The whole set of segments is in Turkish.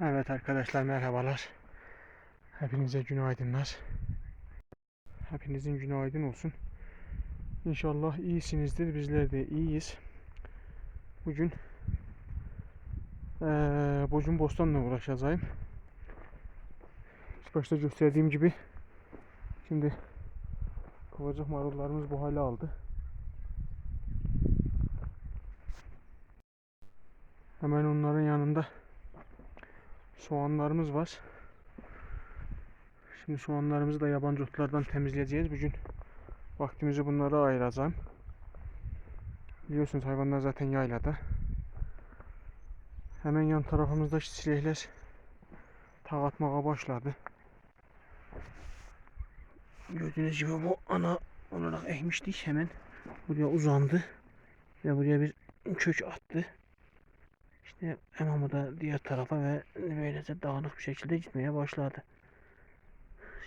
Evet arkadaşlar merhabalar. Hepinize günaydınlar. Hepinizin günaydın olsun. İnşallah iyisinizdir. Bizler de iyiyiz. Bugün eee Bocun Bostan'la uğraşacağım. İlk başta gösterdiğim gibi şimdi kıvırcık marullarımız bu hale aldı. Hemen onların yanında soğanlarımız var. Şimdi soğanlarımızı da yabancı otlardan temizleyeceğiz. Bugün vaktimizi bunlara ayıracağım. Biliyorsunuz hayvanlar zaten yaylada. Hemen yan tarafımızda çilekler tağ atmaya başladı. Gördüğünüz gibi bu ana olarak ekmiştik. Hemen buraya uzandı. Ve buraya bir kök attı. İşte bu da diğer tarafa ve böylece dağınık bir şekilde gitmeye başladı.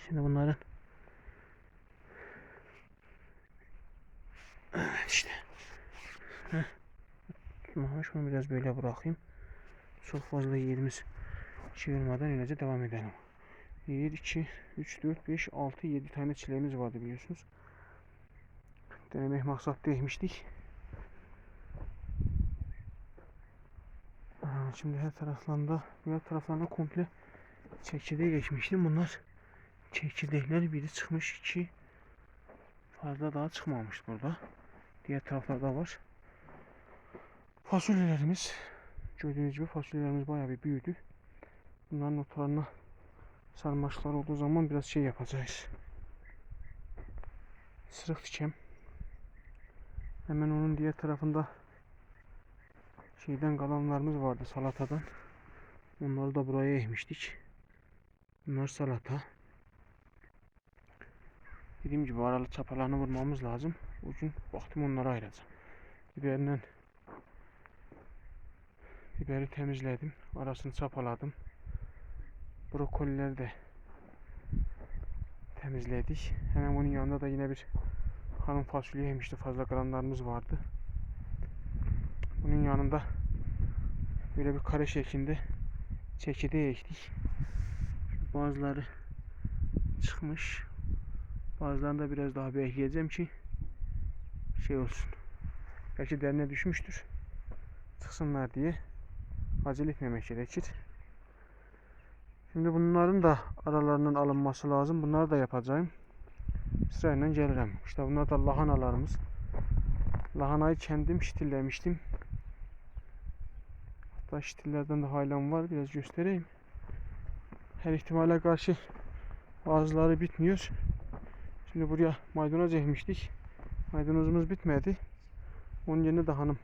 Şimdi bunların Evet işte. Heh. Tutmamış şunu biraz böyle bırakayım. Çok fazla yerimiz çevirmeden öylece devam edelim. 1, 2, 3, 4, 5, 6, 7 tane çileğimiz vardı biliyorsunuz. Denemek maksatlı ekmiştik. Şimdi her taraflarında, diğer taraflarında komple çekirdeği geçmiştim. Bunlar çekirdekler biri çıkmış, iki fazla daha çıkmamış burada. Diğer taraflarda var. Fasulyelerimiz gördüğünüz gibi fasulyelerimiz bayağı bir büyüdü. Bunların ortalarına sarmaşıklar olduğu zaman biraz şey yapacağız. Sırık dikem. Hemen onun diğer tarafında şeyden kalanlarımız vardı salatadan. Onları da buraya ekmiştik. Bunlar salata. Dediğim gibi aralı çapalarını vurmamız lazım. Bugün vaktim onlara ayıracağım. Biberinden biberi temizledim. Arasını çapaladım. Brokolileri de temizledik. Hemen bunun yanında da yine bir hanım fasulye yemişti. Fazla kalanlarımız vardı. Bunun yanında böyle bir kare şeklinde çekirdeği ektik. Bazıları çıkmış. Bazılarını da biraz daha bekleyeceğim ki şey olsun. Belki derine düşmüştür. Çıksınlar diye acele etmemek gerekir. Şimdi bunların da aralarının alınması lazım. Bunları da yapacağım. Sırayla gelirim. İşte bunlar da lahanalarımız. Lahanayı kendim şitillemiştim. Hatta şitillerden de halen var. Biraz göstereyim. Her ihtimale karşı bazıları bitmiyor. Şimdi buraya maydanoz ekmiştik. Maydanozumuz bitmedi. Onun yerine de hanım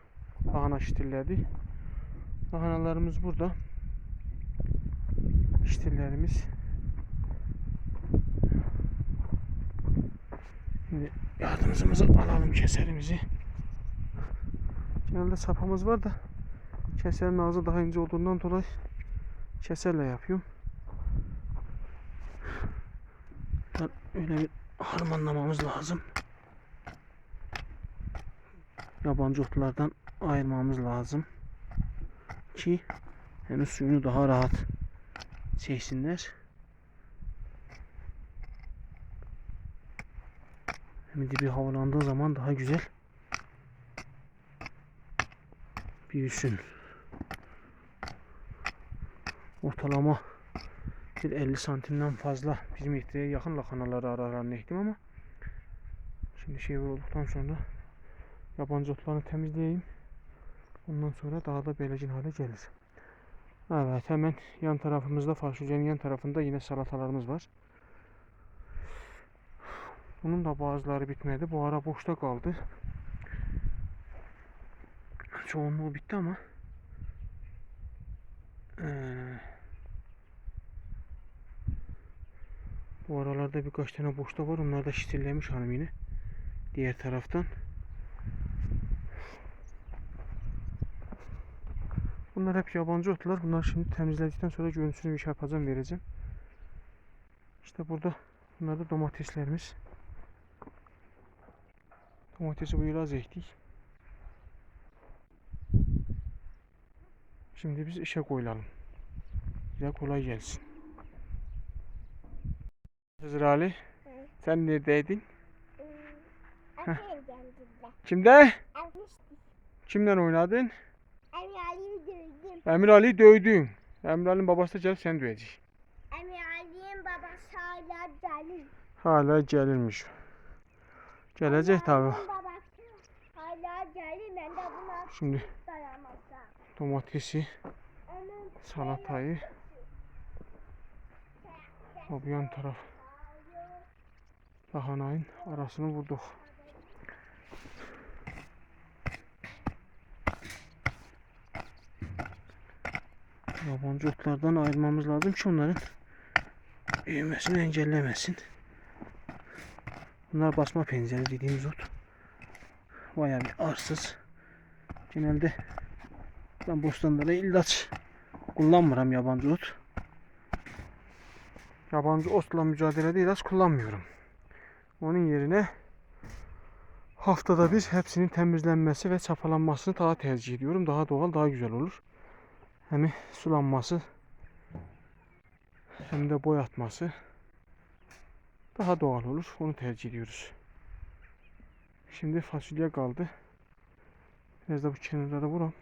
lahana şitilledi. Lahanalarımız burada. Şitillerimiz. Şimdi yardımcımızı alalım keserimizi. Genelde sapamız var da keserin ağzı daha ince olduğundan dolayı keserle yapıyorum. Ben öyle bir harmanlamamız lazım. Yabancı otlardan ayırmamız lazım. Ki henüz suyunu daha rahat çeksinler. Hem dibi havalandığı zaman daha güzel büyüsün. Ortalama bir 50 santimden fazla bir metreye yakın lakanaları aralarına ektim ama şimdi şey olduktan sonra yabancı otlarını temizleyeyim. Ondan sonra daha da belirgin hale gelir. Evet hemen yan tarafımızda fasulyenin yan tarafında yine salatalarımız var. Bunun da bazıları bitmedi. Bu ara boşta kaldı. Çoğunluğu bitti ama eee, bu aralarda birkaç tane boşta var. Onlar da şitillemiş hanım yine. Diğer taraftan. Bunlar hep yabancı otlar. Bunlar şimdi temizledikten sonra görüntüsünü bir şey yapacağım vereceğim. İşte burada bunlar da domateslerimiz. Domatesi bu yıl az ektik. Şimdi biz işe koyulalım. Size kolay gelsin. Hızır Ali. Sen neredeydin? Aferin kendine. Kimde? Kimle oynadın? Emir Ali'yi gördüm. Emir Ali'yi dövdün. Emir Ali'nin babası da gelip seni dövecek. Emir Ali'nin babası hala gelir. Hala gelirmiş. Gelecek tabi. Hala gelir. Ben de buna Şimdi dayanamazsam. domatesi, salatayı. O yan taraf. Lahanayın arasını vurduk. Yabancı otlardan ayırmamız lazım ki onların büyümesini engellemesin. Bunlar basma pencere dediğimiz ot. Bayağı bir arsız. Genelde ben bostanlara ilaç kullanmıram yabancı ot. Yabancı otla mücadelede ilaç kullanmıyorum. Onun yerine haftada bir hepsinin temizlenmesi ve çapalanmasını daha tercih ediyorum. Daha doğal, daha güzel olur. Hem sulanması hem de boy atması daha doğal olur. Onu tercih ediyoruz. Şimdi fasulye kaldı. Biraz da bu kenarlara vuram.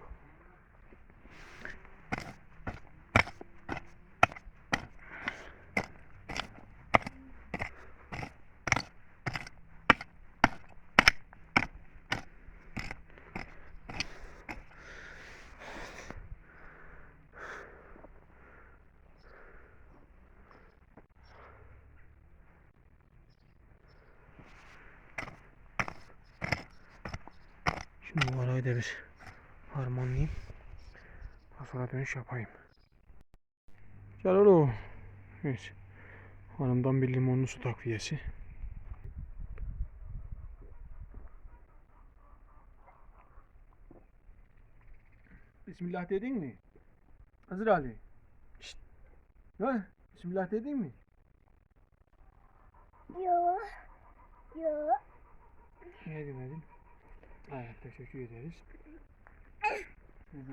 Şimdi bu arayı da bir harmanlayayım. Daha sonra dönüş yapayım. Gel oğlum. Evet. Hanımdan bir limonlu su takviyesi. Bismillah dedin mi? Hazır Ali. Şşt. Ha? Bismillah dedin mi? Yo. Yo. Ne demedin? Evet teşekkür ederiz.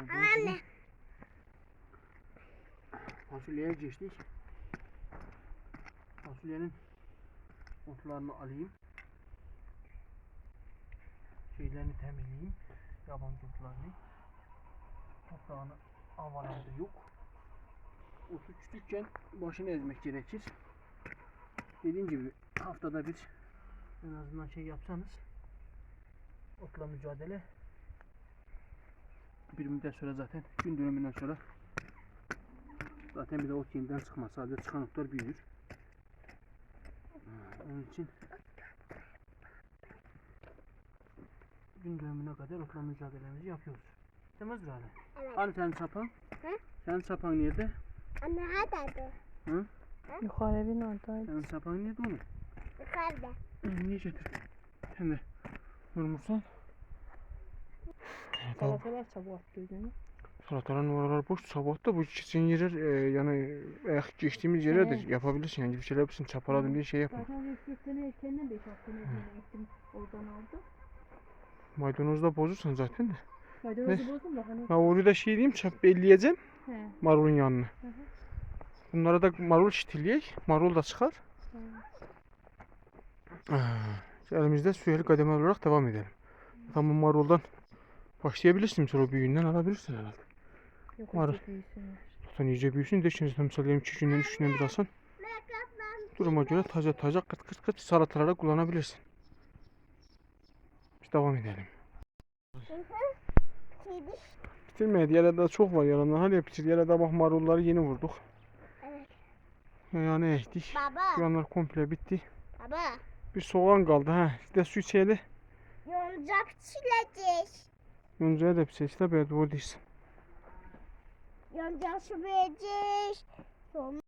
Anne. Fasulyeye geçtik. Fasulyenin otlarını alayım. Şeylerini temizleyeyim. Yaban otlarını. Toprağını havalarda yok. Otu küçükken başını ezmek gerekir. Dediğim gibi haftada bir en azından şey yapsanız otla mücadele bir müddet sonra zaten gün dönümünden sonra zaten bir de ot yeniden çıkmaz. Sadece çıkan otlar büyür. Onun için gün dönümüne kadar otla mücadelemizi yapıyoruz. Değil mi Zürale? Evet. Hani senin sapan? Hı? Senin sapan nerede? Anne hadi. Hı? Yukarı evin oradaydı. Senin sapan nerede oğlum? Yukarıda. Niye getir? Sen de vurmuşsan. Tamam. Salatalar çabuk attı değil mi? Salataların oralar boş. Sabah da bu ikisinin yeri e, yani ayak geçtiğimiz yere de yapabilirsin. Yani bir şeyler yapabilirsin. Çapaladım diye şey yapma. Zaten 3-4 sene erkenden 5-6 sene erkenden gittim. Oradan aldım. Maydanozu da bozursan zaten de. Maydanozu bozdum da hani. Ha orayı da şey diyeyim çap belleyeceğim He. marulun yanına. hı. Bunlara da marul şitileyek. Marul da çıkar. Ah, Elimizde süreli kademe olarak devam edelim. Tamam maruldan başlayabilirsin sonra o büyüğünden alabilirsin herhalde. Yok büyüsünler. Zaten iyice büyüsün de şimdi mesela diyelim 2 günden 3 günden bir alsan duruma göre taze taze kıt kıt kıt salatalara kullanabilirsin. Biz devam edelim. Bitirmedi. Yerlerde çok var yalanlar. Hadi bitir. Yerlerde bak marulları yeni vurduk. Evet. Yani ektik. Baba. Yanlar komple bitti. Baba. Bir soğan kaldı ha. Bir de su içelim. Yoncak çilecek. Yoncaya da seçti. Böyle doğru değilsin. Yoncak çilecek. Sonra